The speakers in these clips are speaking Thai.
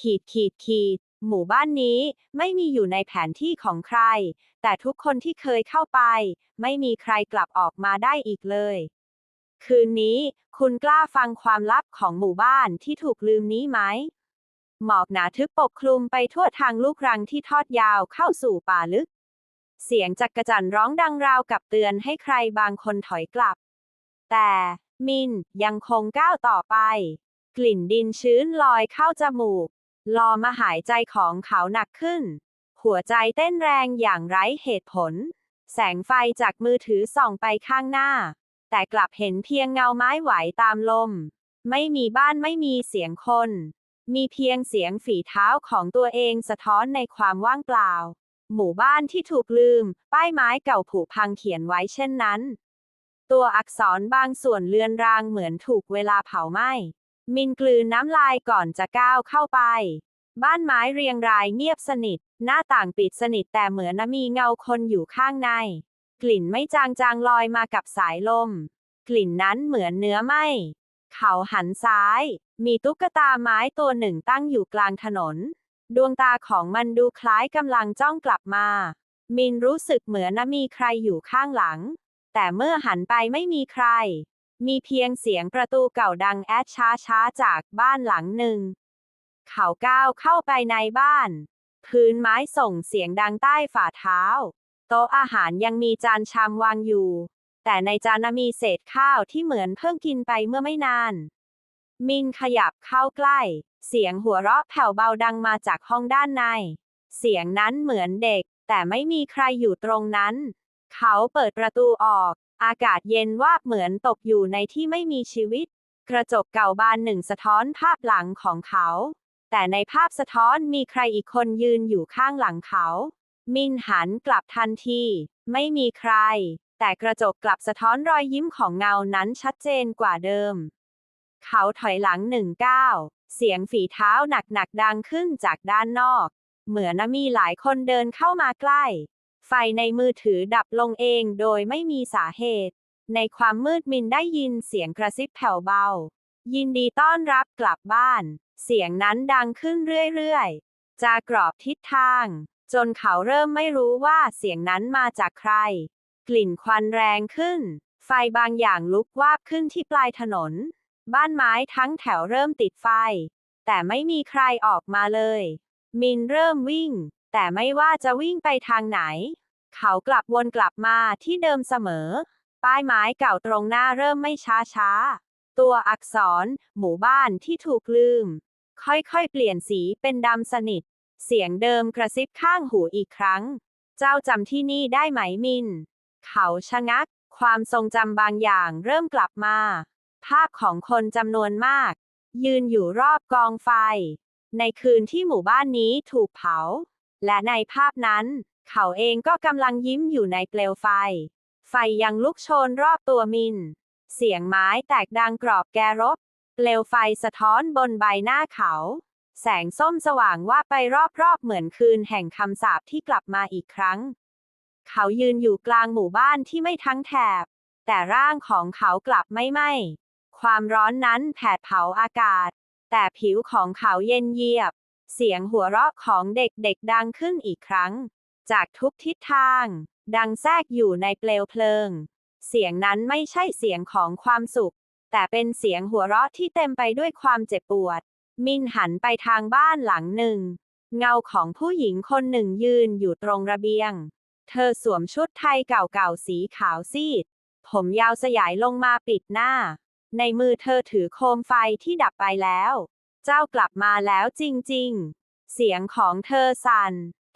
ขีดขีดขีด หมู่บ้านนี้ไม่มีอยู่ในแผนที่ของใคร แต่ทุกคนที่เคยเข้าไป ไม่มีใครกลับออกมาได้อีกเลย คืนนี้คุณกล้าฟังความลับของหมู่บ้านที่ถูกลืมนี้ไหม หมอกหนาทึบปกคลุมไปทั่วทางลูกรังที่ทอดยาวเข้าสู่ป่าลึก เสียงจักกระจั่นร้องดังราวกับเตือนให้ใครบางคนถอยกลับ แต่มินยังคงก้าวต่อไป กลิ่นดินชื้นลอยเข้าจมูก ลอมาหายใจของเขาหนักขึ้น หัวใจเต้นแรงอย่างไร้เหตุผล แสงไฟจากมือถือส่องไปข้างหน้า แต่กลับเห็นเพียงเงาไม้ไหวตามลม ไม่มีบ้านไม่มีเสียงคน มีเพียงเสียงฝีเท้าของตัวเองสะท้อนในความว่างเปล่า หมู่บ้านที่ถูกลืม ป้ายไม้เก่าผุพังเขียนไว้เช่นนั้น ตัวอักษรบางส่วนเลือนรางเหมือนถูกเวลาเผาไหม้มินกลืนน้ำลายก่อนจะก้าวเข้าไป บ้านไม้เรียงรายเงียบสนิท หน้าต่างปิดสนิทแต่เหมือนมีเงาคนอยู่ข้างใน กลิ่นไม่จางๆลอยมากับสายลม กลิ่นนั้นเหมือนเนื้อไหมเขาหันซ้าย มีตุ๊กตาไม้ตัวหนึ่งตั้งอยู่กลางถนน ดวงตาของมันดูคล้ายกำลังจ้องกลับมา มินรู้สึกเหมือนมีใครอยู่ข้างหลัง แต่เมื่อหันไปไม่มีใคร มีเพียงเสียงประตูเก่าดังแอดช้าๆจากบ้านหลังหนึ่ง เขาก้าวเข้าไปในบ้าน พื้นไม้ส่งเสียงดังใต้ฝ่าเท้า โต๊ะอาหารยังมีจานชามวางอยู่ แต่ในจานมีเศษข้าวที่เหมือนเพิ่งกินไปเมื่อไม่นาน มินขยับเข้าใกล้ เสียงหัวเราะแผ่วเบาดังมาจากห้องด้านใน เสียงนั้นเหมือนเด็ก แต่ไม่มีใครอยู่ตรงนั้น เขาเปิดประตูออก อากาศเย็นวาบเหมือนตกอยู่ในที่ไม่มีชีวิตกระจกเก่าบานหนึ่งสะท้อนภาพหลังของเขา แต่ในภาพสะท้อนมีใครอีกคนยืนอยู่ข้างหลังเขา มินหันกลับทันที ไม่มีใคร แต่กระจกกลับสะท้อนรอยยิ้มของเงานั้นชัดเจนกว่าเดิม เขาถอยหลังหนึ่งก้าวเสียงฝีเท้าหนักๆดังขึ้นจากด้านนอก เหมือนมีหลายคนเดินเข้ามาใกล้ ไฟในมือถือดับลงเองโดยไม่มีสาเหตุ ในความมืดมินได้ยินเสียงกระซิบแผ่วเบา ยินดีต้อนรับกลับบ้าน เสียงนั้นดังขึ้นเรื่อยๆ จากกรอบทิศทาง จนเขาเริ่มไม่รู้ว่าเสียงนั้นมาจากใคร กลิ่นควันแรงขึ้น ไฟบางอย่างลุกวาบขึ้นที่ปลายถนน บ้านไม้ทั้งแถวเริ่มติดไฟ แต่ไม่มีใครออกมาเลย มินเริ่มวิ่ง แต่ไม่ว่าจะวิ่งไปทางไหน เขากลับวนกลับมาที่เดิมเสมอ ป้ายไม้เก่าตรงหน้าเริ่มไม่ช้าช้าตัวอักษร หมู่บ้านที่ถูกลืม ค่อยๆ เปลี่ยนสีเป็นดำสนิท เสียงเดิมกระซิบข้างหูอีกครั้ง เจ้าจำที่นี่ได้ไหมมิน เขาชะงัก ความทรงจำบางอย่างเริ่มกลับมา ภาพของคนจำนวนมาก ยืนอยู่รอบกองไฟ ในคืนที่หมู่บ้านนี้ถูกเผา และในภาพนั้น เขาเองก็กำลังยิ้มอยู่ในเปลวไฟ ไฟยังลุกโชนรอบตัวมิน เสียงไม้แตกดังกรอบแกรบ เปลวไฟสะท้อนบนใบหน้าเขา แสงส้มสว่างว่าไปรอบๆเหมือนคืนแห่งคำสาปที่กลับมาอีกครั้ง เขายืนอยู่กลางหมู่บ้านที่ไม่ทั้งแถบ แต่ร่างของเขากลับไม่ไหม้ความร้อนนั้นแผดเผาอากาศ แต่ผิวของเขาเย็นเยียบ เสียงหัวเราะของเด็กๆดังขึ้นอีกครั้ง จากทุกทิศทาง ดังแทรกอยู่ในเปลวเพลิง เสียงนั้นไม่ใช่เสียงของความสุข แต่เป็นเสียงหัวเราะที่เต็มไปด้วยความเจ็บปวด มินหันไปทางบ้านหลังหนึ่ง เงาของผู้หญิงคนหนึ่งยืนอยู่ตรงระเบียง เธอสวมชุดไทยเก่าๆสีขาวซีด ผมยาวสยายลงมาปิดหน้า ในมือเธอถือโคมไฟที่ดับไปแล้ว เจ้ากลับมาแล้วจริงๆ เสียงของเธอสั่น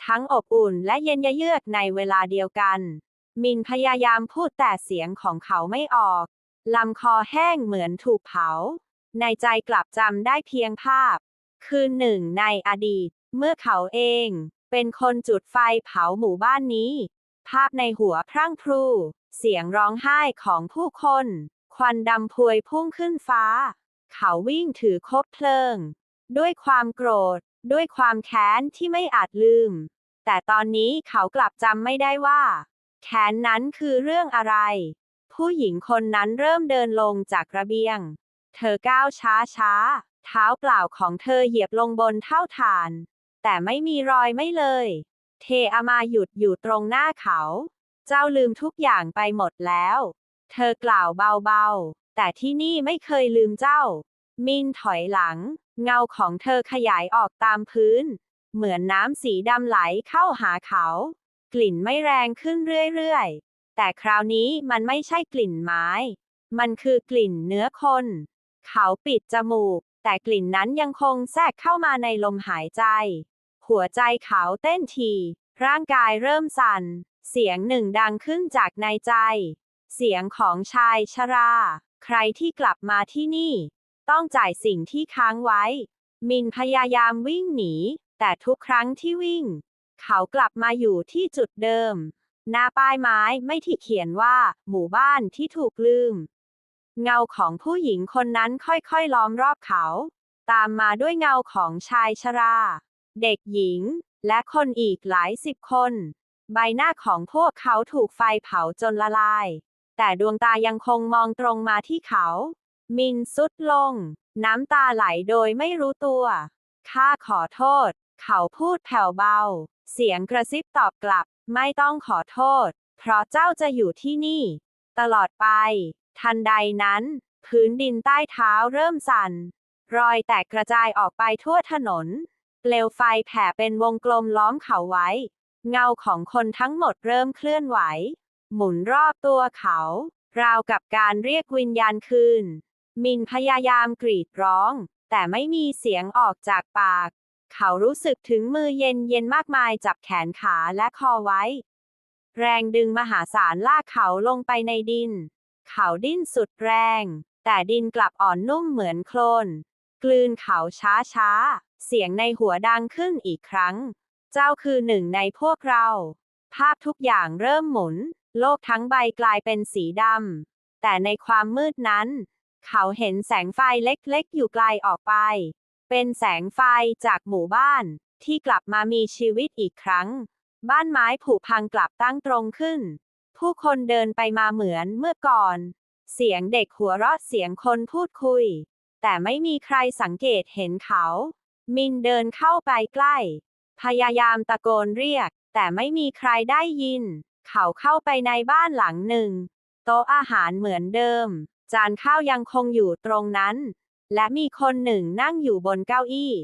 ทั้งอบอุ่นและเย็นยะเยือกในเวลาเดียวกัน มินพยายามพูดแต่เสียงของเขาไม่ออก ลำคอแห้งเหมือนถูกเผา ในใจกลับจำได้เพียงภาพ คืนหนึ่งในอดีต เมื่อเขาเอง เป็นคนจุดไฟเผาหมู่บ้านนี้ ภาพในหัวพรั่งพรู เสียงร้องไห้ของผู้คน ควันดำพวยพุ่งขึ้นฟ้า เขาวิ่งถือคบเพลิง ด้วยความโกรธ ด้วยความแค้นที่ไม่อาจลืม แต่ตอนนี้เขากลับจำไม่ได้ว่า แค้นนั้นคือเรื่องอะไร ผู้หญิงคนนั้นเริ่มเดินลงจากระเบียง เธอก้าวช้าช้า เท้าเปล่าของเธอเหยียบลงบนเท่าฐาน แต่ไม่มีรอยไม่เลย เทอามาหยุดอยู่ตรงหน้าเขา เจ้าลืมทุกอย่างไปหมดแล้ว เธอกล่าวเบาๆ แต่ที่นี่ไม่เคยลืมเจ้า มินถอยหลัง เงาของเธอขยายออกตามพื้น เหมือนน้ำสีดำไหลเข้าหาเขา กลิ่นไม่แรงขึ้นเรื่อยๆ แต่คราวนี้มันไม่ใช่กลิ่นไม้ มันคือกลิ่นเนื้อคน เขาปิดจมูก แต่กลิ่นนั้นยังคงแทรกเข้ามาในลมหายใจ หัวใจเขาเต้นทีร่างกายเริ่มสั่น เสียงหนึ่งดังขึ้นจากในใจ เสียงของชายชรา ใครที่กลับมาที่นี่ ต้องจ่ายสิ่งที่ค้างไว้ มินพยายามวิ่งหนี แต่ทุกครั้งที่วิ่ง เขากลับมาอยู่ที่จุดเดิม หน้าป้ายไม้ไม่ที่เขียนว่า หมู่บ้านที่ถูกลืม เงาของผู้หญิงคนนั้นค่อยๆล้อมรอบเขา ตามมาด้วยเงาของชายชรา เด็กหญิง และคนอีกหลายสิบคน ใบหน้าของพวกเขาถูกไฟเผาจนละลาย แต่ดวงตายังคงมองตรงมาที่เขา มินสุดลง น้ำตาไหลโดยไม่รู้ตัวข้าขอโทษ เขาพูดแผ่วเบา เสียงกระซิบตอบกลับ ไม่ต้องขอโทษ เพราะเจ้าจะอยู่ที่นี่ ตลอดไป ทันใดนั้น พื้นดินใต้เท้าเริ่มสั่น รอยแตกกระจายออกไปทั่วถนน เปลวไฟแผ่เป็นวงกลมล้อมเขาไว้ เงาของคนทั้งหมดเริ่มเคลื่อนไหว หมุนรอบตัวเขา ราวกับการเรียกวิญญาณคืน มินพยายามกรีดร้อง แต่ไม่มีเสียงออกจากปาก เขารู้สึกถึงมือเย็นเย็นมากมายจับแขนขาและคอไว้ แรงดึงมหาศาลลากเขาลงไปในดิน เขาดิ้นสุดแรง แต่ดินกลับอ่อนนุ่มเหมือนโคลน กลืนเขาช้าช้า เสียงในหัวดังขึ้นอีกครั้ง เจ้าคือหนึ่งในพวกเรา ภาพทุกอย่างเริ่มหมุน โลกทั้งใบกลายเป็นสีดำ แต่ในความมืดนั้น เขาเห็นแสงไฟเล็กๆ อยู่ไกลออกไป เป็นแสงไฟจากหมู่บ้าน ที่กลับมามีชีวิตอีกครั้ง บ้านไม้ผุพังกลับตั้งตรงขึ้น ผู้คนเดินไปมาเหมือนเมื่อก่อน เสียงเด็กหัวเราะเสียงคนพูดคุย แต่ไม่มีใครสังเกตเห็นเขา มินเดินเข้าไปใกล้ พยายามตะโกนเรียก แต่ไม่มีใครได้ยิน เขาเข้าไปในบ้านหลังหนึ่ง โต๊ะอาหารเหมือนเดิม จานข้าวยังคงอยู่ตรงนั้น และมีคนหนึ่งนั่งอยู่บนเก้าอี้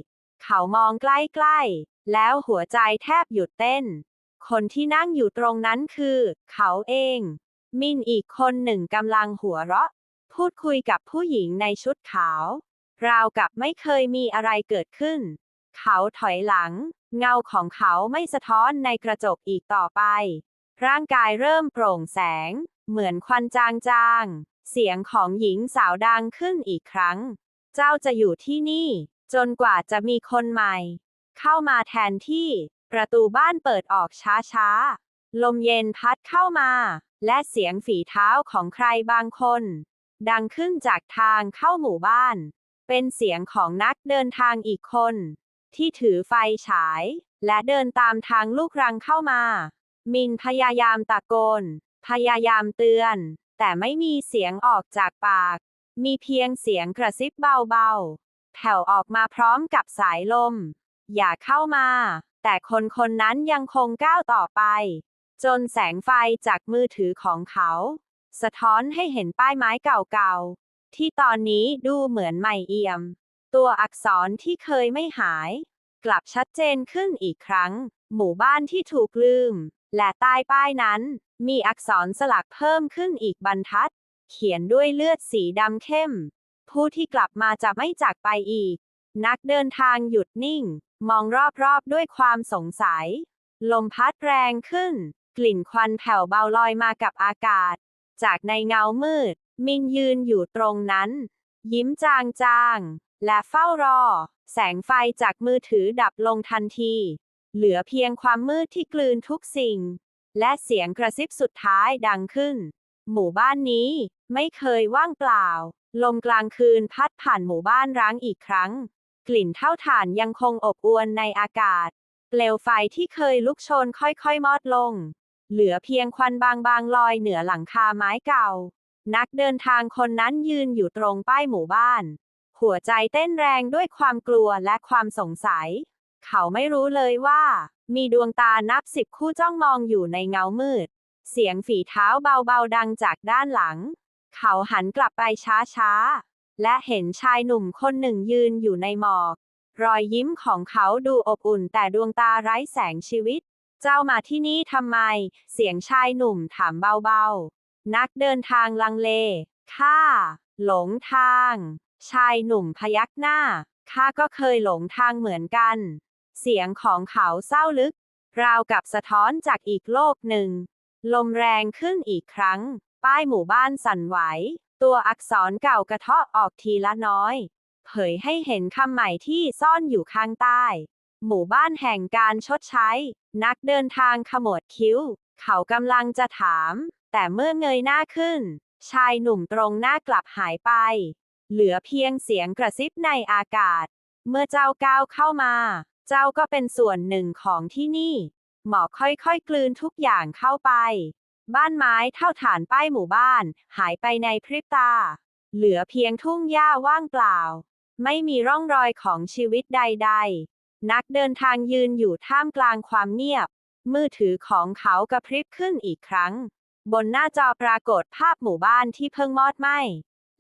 เขามองใกล้ๆ แล้วหัวใจแทบหยุดเต้น คนที่นั่งอยู่ตรงนั้นคือ เขาเอง มินอีกคนหนึ่งกำลังหัวเราะ พูดคุยกับผู้หญิงในชุดขาว ราวกับไม่เคยมีอะไรเกิดขึ้น เขาถอยหลัง เงาของเขาไม่สะท้อนในกระจกอีกต่อไป ร่างกายเริ่มโปร่งแสง เหมือนควันจางๆ เสียงของหญิงสาวดังขึ้นอีกครั้ง เจ้าจะอยู่ที่นี่ จนกว่าจะมีคนใหม่ เข้ามาแทนที่ ประตูบ้านเปิดออกช้าๆ ลมเย็นพัดเข้ามา และเสียงฝีเท้าของใครบางคน ดังขึ้นจากทางเข้าหมู่บ้าน เป็นเสียงของนักเดินทางอีกคน ที่ถือไฟฉาย และเดินตามทางลูกรังเข้ามา มินพยายามตะโกน พยายามเตือน แต่ไม่มีเสียงออกจากปาก มีเพียงเสียงกระซิบเบาๆ แผ่วออกมาพร้อมกับสายลม อย่าเข้ามา แต่คนคนนั้นยังคงก้าวต่อไป จนแสงไฟจากมือถือของเขา สะท้อนให้เห็นป้ายไม้เก่าๆ ที่ตอนนี้ดูเหมือนใหม่เอี่ยม ตัวอักษรที่เคยไม่หาย กลับชัดเจนขึ้นอีกครั้ง หมู่บ้านที่ถูกลืม และใต้ป้ายนั้น มีอักษรสลักเพิ่มขึ้นอีกบรรทัด เขียนด้วยเลือดสีดำเข้ม ผู้ที่กลับมาจะไม่จากไปอีก นักเดินทางหยุดนิ่ง มองรอบๆด้วยความสงสัย ลมพัดแรงขึ้น กลิ่นควันแผ่วเบาลอยมากับอากาศ จากในเงามืด มินยืนอยู่ตรงนั้น ยิ้มจางๆ และเฝ้ารอ แสงไฟจากมือถือดับลงทันที เหลือเพียงความมืดที่กลืนทุกสิ่ง และเสียงกระซิบสุดท้ายดังขึ้น หมู่บ้านนี้ ไม่เคยว่างเปล่า ลมกลางคืนพัดผ่านหมู่บ้านร้างอีกครั้ง กลิ่นเท่าถ่านยังคงอบอวนในอากาศ เปลวไฟที่เคยลุกโชนค่อยๆ มอดลง เหลือเพียงควันบางๆลอยเหนือหลังคาไม้เก่า นักเดินทางคนนั้นยืนอยู่ตรงป้ายหมู่บ้าน หัวใจเต้นแรงด้วยความกลัวและความสงสัย เขาไม่รู้เลยว่า มีดวงตานับสิบคู่จ้องมองอยู่ในเงามืด เสียงฝีเท้าเบาๆดังจากด้านหลัง เขาหันกลับไปช้าๆ และเห็นชายหนุ่มคนหนึ่งยืนอยู่ในหมอก รอยยิ้มของเขาดูอบอุ่นแต่ดวงตาไร้แสงชีวิต เจ้ามาที่นี่ทำไม เสียงชายหนุ่มถามเบาๆ นักเดินทางลังเล ข้า หลงทาง ชายหนุ่มพยักหน้า ข้าก็เคยหลงทางเหมือนกัน เสียงของเขาเศร้าลึก ราวกับสะท้อนจากอีกโลกหนึ่ง ลมแรงขึ้นอีกครั้ง ป้ายหมู่บ้านสั่นไหว ตัวอักษรเก่ากระเทาะออกทีละน้อย เผยให้เห็นคำใหม่ที่ซ่อนอยู่ข้างใต้ หมู่บ้านแห่งการชดใช้ นักเดินทางขมวดคิ้ว เขากำลังจะถาม แต่เมื่อเงยหน้าขึ้น ชายหนุ่มตรงหน้ากลับหายไป เหลือเพียงเสียงกระซิบในอากาศ เมื่อเจ้าก้าวเข้ามา เจ้าก็เป็นส่วนหนึ่งของที่นี่ หมอกค่อยๆกลืนทุกอย่างเข้าไป บ้านไม้เท่าฐานป้ายหมู่บ้าน หายไปในพริบตา เหลือเพียงทุ่งหญ้าว่างเปล่า ไม่มีร่องรอยของชีวิตใด ๆ นักเดินทางยืนอยู่ท่ามกลางความเงียบ มือถือของเขากระพริบขึ้นอีกครั้ง บนหน้าจอปรากฏภาพหมู่บ้านที่เพิ่งมอดไหม้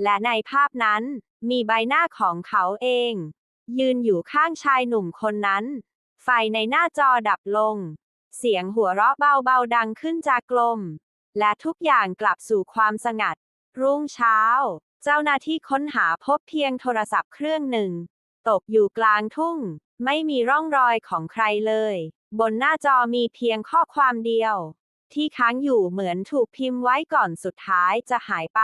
และในภาพนั้น มีใบหน้าของเขาเอง ยืนอยู่ข้างชายหนุ่มคนนั้น ไฟในหน้าจอดับลง เสียงหัวเราะเบาๆดังขึ้นจากกลม และทุกอย่างกลับสู่ความสงัด รุ่งเช้า เจ้าหน้าที่ค้นหาพบเพียงโทรศัพท์เครื่องหนึ่ง ตกอยู่กลางทุ่ง ไม่มีร่องรอยของใครเลย บนหน้าจอมีเพียงข้อความเดียว ที่ค้างอยู่เหมือนถูกพิมพ์ไว้ก่อนสุดท้ายจะหายไป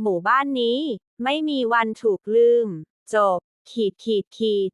หมู่บ้านนี้ ไม่มีวันถูกลืม จบ ขีดขีดขีด